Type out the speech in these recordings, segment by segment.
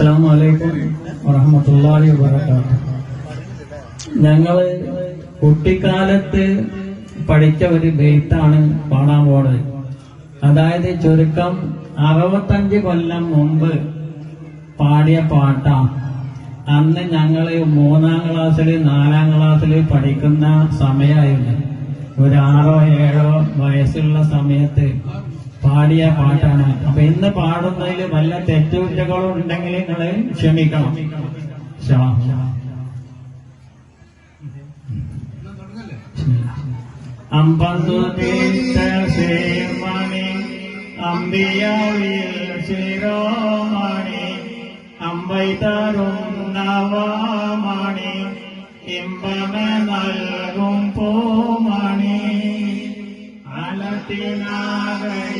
അസ്സാം വലൈക്കും വറഹമത്തല്ലാഹി വബറകാത്ത് ഞങ്ങൾ കുട്ടിക്കാലത്ത് പഠിച്ച ഒരു ബെയ്ത്താണ് പാടാൻ പോണത് അതായത് ചുരുക്കം അറുപത്തഞ്ച് കൊല്ലം മുമ്പ് പാടിയ പാട്ടാണ് അന്ന് ഞങ്ങൾ മൂന്നാം ക്ലാസ്സിൽ നാലാം ക്ലാസ്സിൽ പഠിക്കുന്ന സമയമായിരുന്നു ഒരു ആറോ ഏഴോ വയസ്സുള്ള സമയത്ത് പാടിയ പാട്ടാണ്. അപ്പൊ ഇന്ന് പാടുന്നതിൽ വല്ല തെറ്റുകുറ്റങ്ങളും ഉണ്ടെങ്കിൽ നിങ്ങൾ ക്ഷമിക്കണം. ക്ഷമ. അമ്പതു തീർത്ത ശ്രീമണി അമ്പിയാവിൽ ശിരോമണി അമ്പൈ തരും നവമണി ഇമ്പമെ നൽകും പോമണി. അലത്തിനാകയും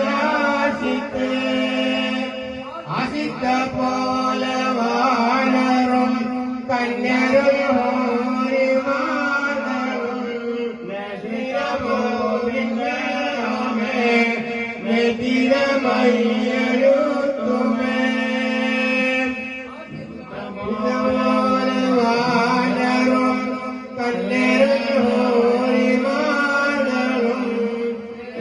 കാണുവതില്ലയാസിത്ത് അസിത്ത പോലെ വാനറും കന്യരും ഹോരിമാനറും നശിരമോവിന്ദരാമേ നെതിരമയ്യരുത്തുമേ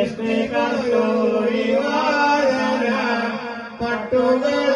മിസ്റ്റിക സൂരി വാദന പട്ടുകള